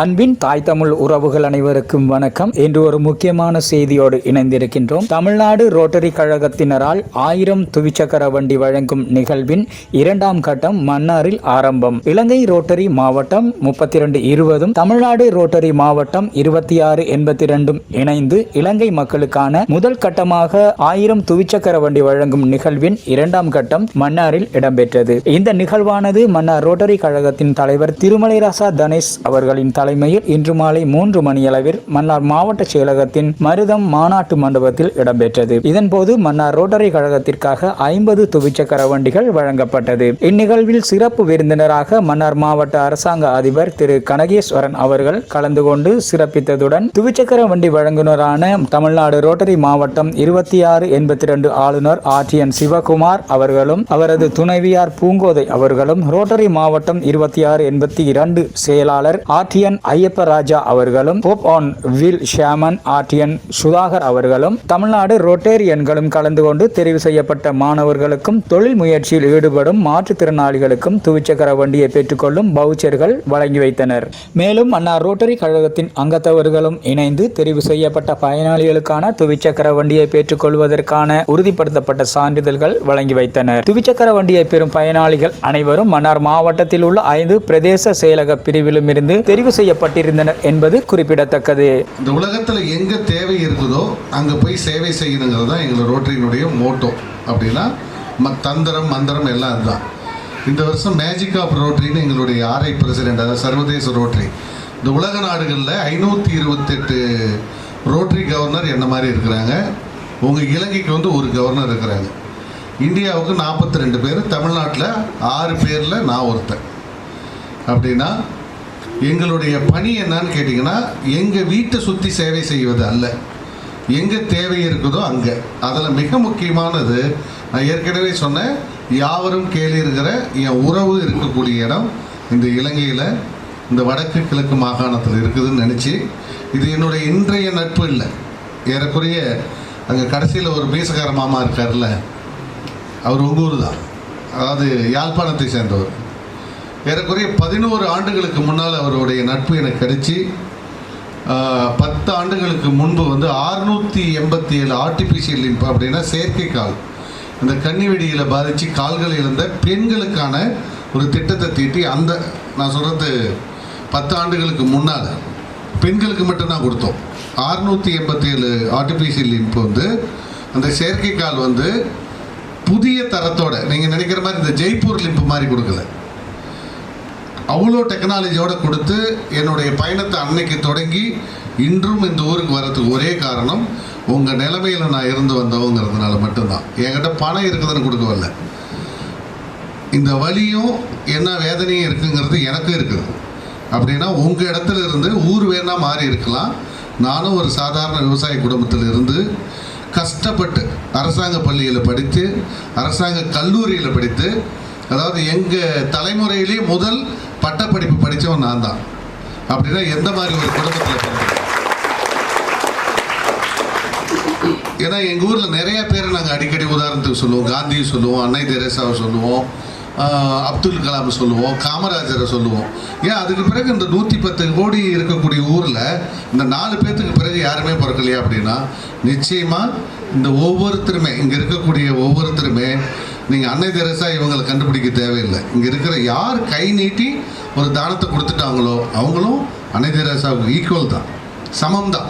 அன்பின் தாய் தமிழ் உறவுகள் அனைவருக்கும் வணக்கம். இன்று ஒரு முக்கியமான செய்தியோடு இணைந்திருக்கின்றோம். தமிழ்நாடு ரோட்டரி கழகத்தினரால் ஆயிரம் துவிச்சக்கர வண்டி வழங்கும் நிகழ்வின் இரண்டாம் கட்டம் மன்னாரில் ஆரம்பம். இலங்கை ரோட்டரி மாவட்டம் முப்பத்தி ரெண்டு இருபதும் தமிழ்நாடு ரோட்டரி மாவட்டம் இருபத்தி ஆறு எண்பத்தி ரெண்டும் இணைந்து இலங்கை மக்களுக்கான முதல் கட்டமாக ஆயிரம் துவிச்சக்கர வண்டி வழங்கும் நிகழ்வின் இரண்டாம் கட்டம் மன்னாரில் இடம்பெற்றது. இந்த நிகழ்வானது மன்னார் ரோட்டரி கழகத்தின் தலைவர் திருமலைராசா தனேஷ் அவர்களின் தலைமையில் இன்று மாலை மூன்று மணியளவில் மன்னார் மாவட்ட செயலகத்தின் மருதம் மாநாட்டு மண்டபத்தில் இடம்பெற்றது. இதன்போது மன்னார் ரோட்டரி கழகத்திற்காக ஐம்பது துவிச்சக்கர வண்டிகள் வழங்கப்பட்டது. இந்நிகழ்வில் சிறப்பு விருந்தினராக மன்னார் மாவட்ட அரசாங்க அதிபர் திரு கனகேஸ்வரன் அவர்கள் கலந்து கொண்டு சிறப்பித்ததுடன் துவிச்சக்கர வண்டி வழங்குனரான தமிழ்நாடு ரோட்டரி மாவட்டம் இருபத்தி ஆறு எண்பத்தி ரெண்டு ஆளுநர் ஆர்டிஎன் சிவகுமார் அவர்களும் அவரது துணைவியார் பூங்கோதை அவர்களும் ரோட்டரி மாவட்டம் இருபத்தி ஆறு எண்பத்தி இரண்டு செயலாளர் ஆர்டிஎன் ஐயப்ப ராஜா அவர்களும் போப் ஆன் வில் ஷியாமன் ஆர்டியன் சுதாகர் அவர்களும் தமிழ்நாடு ரோட்டேரியன்களும் கலந்து கொண்டு தெரிவு செய்யப்பட்ட மாணவர்களுக்கும் தொழில் முயற்சியில் ஈடுபடும் மாற்றுத்திறனாளிகளுக்கும் துவிச்சக்கர வண்டியை பெற்றுக்கொள்ளும் பவுச்சர்கள் வழங்கி வைத்தனர். மேலும் அன்னார் ரோட்டரி கழகத்தின் அங்கத்தவர்களும் இணைந்து தெரிவு செய்யப்பட்ட பயனாளிகளுக்கான துவிச்சக்கர வண்டியை பெற்றுக்கொள்வதற்கான உறுதிப்படுத்தப்பட்ட சான்றிதழ்கள் வழங்கி வைத்தனர். துவிச்சக்கர வண்டியை பெறும் பயனாளிகள் அனைவரும் மன்னார் மாவட்டத்தில் உள்ள ஐந்து பிரதேச செயலக பிரிவிலும் இருந்து தெரிவு செய்யப்பட்டிருந்தனர் என்பது குறிப்பிடத்தக்கது. இந்த உலகத்தில் எங்கே தேவை இருக்குதோ அங்கே போய் சேவை செய்யணுங்கிறது தான் எங்கள் ரோட்டரியினுடைய மோட்டோ. அப்படின்னா தந்திரம் மந்திரம் எல்லாம் அதுதான். இந்த வருஷம் மேஜிக் ஆஃப் ரோட்டரின்னு எங்களுடைய ஆர்ஐ பிரசிடென்ட் அதாவது சர்வதேச ரோட்டரி இந்த உலக நாடுகளில் ஐநூற்றி இருபத்தெட்டு ரோட்டரி கவர்னர் என்ன மாதிரி இருக்கிறாங்க? உங்கள் இலங்கைக்கு வந்து ஒரு கவர்னர் இருக்கிறாங்க. இந்தியாவுக்கு நாற்பத்தி ரெண்டு பேர் தமிழ்நாட்டில் ஆறு பேரில் நான் ஒருத்தன். அப்படின்னா எங்களுடைய பணி என்னன்னு கேட்டிங்கன்னா எங்கள் வீட்டை சுற்றி சேவை செய்வது அல்ல. எங்கே தேவை இருக்குதோ அங்கே. அதில் மிக முக்கியமானது நான் ஏற்கனவே சொன்னேன் யாவரும் கேளிருக்கிற என் உறவு இருக்கக்கூடிய இடம் இந்த இலங்கையில் இந்த வடக்கு கிழக்கு மாகாணத்தில் இருக்குதுன்னு நினச்சி இது என்னுடைய இன்றைய நட்பு இல்லை. ஏறக்குறைய அங்கே கடைசியில் ஒரு மீசக்கார மாமா இருக்கார்ல அவர் உங்கள் ஊர் தான் அதாவது யாழ்ப்பாணத்தை சேர்ந்தவர். ஏறக்குறைய பதினோரு ஆண்டுகளுக்கு முன்னால் அவருடைய நட்பு எனக்கு கிடைச்சி பத்து ஆண்டுகளுக்கு முன்பு வந்து அறுநூற்றி எண்பத்தி ஏழு ஆர்டிஃபிஷியல் லிம்ப் அப்படின்னா செயற்கைக்கால் இந்த கன்னி வெடியில் பாதித்து கால்கள் இழந்த பெண்களுக்கான ஒரு திட்டத்தை தீட்டி அந்த நான் சொல்கிறது பத்து ஆண்டுகளுக்கு முன்னால் பெண்களுக்கு மட்டும்தான் கொடுத்தோம். அறுநூற்றி எண்பத்தி ஏழு ஆர்டிஃபிஷியல் லிம்ப் வந்து அந்த செயற்கைக்கால் வந்து புதிய தரத்தோட நீங்கள் நினைக்கிற மாதிரி இந்த ஜெய்ப்பூர் லிம்ப் மாதிரி கொடுக்கல. அவ்வளோ டெக்னாலஜியோடு கொடுத்து என்னுடைய பயணத்தை அன்னைக்கு தொடங்கி இன்றும் இந்த ஊருக்கு வர்றதுக்கு ஒரே காரணம் உங்கள் நிலைமையில் நான் இருந்து வந்தவங்கிறதுனால மட்டும்தான். என்கிட்ட பணம் இருக்குதுன்னு கொடுக்க வரல இந்த வலியும் என்ன வேதனையும் இருக்குங்கிறது எனக்கும் இருக்குது. அப்படின்னா உங்கள் இடத்துல இருந்து ஊர் வேணால் மாறி இருக்கலாம். நானும் ஒரு சாதாரண விவசாய குடும்பத்தில் இருந்து கஷ்டப்பட்டு அரசாங்க பள்ளியில் படித்து அரசாங்க கல்லூரியில் படித்து அதாவது எங்கள் தலைமுறையிலே முதல் பட்டப்படிப்பு படித்தவன் நான் தான். அப்படின்னா எந்த மாதிரி ஒரு குடும்பத்தில் பிறந்தேன் ஏன்னா எங்கள் ஊரில் நிறைய பேரை நாங்கள் அடிக்கடி உதாரணத்துக்கு சொல்லுவோம். காந்தியை சொல்லுவோம் அன்னை தெரேசாவை சொல்லுவோம் அப்துல் கலாம் சொல்லுவோம் காமராஜரை சொல்லுவோம். ஏன் அதுக்கு பிறகு இந்த நூற்றி பத்து கோடி இருக்கக்கூடிய ஊரில் இந்த நாலு பேர்த்துக்கு பிறகு யாருமே பிறக்கலையா அப்படின்னா நிச்சயமாக இந்த ஒவ்வொருத்தருமே இங்கே இருக்கக்கூடிய ஒவ்வொருத்தருமே நீங்கள் அன்னை தெரசா இவங்களை கண்டுபிடிக்க தேவையில்லை. இங்கே இருக்கிற யார் கை நீட்டி ஒரு தானத்தை கொடுத்துட்டாங்களோ அவங்களும் அன்னை தெரசாவுக்கு ஈக்குவல் தான். சமம் தான்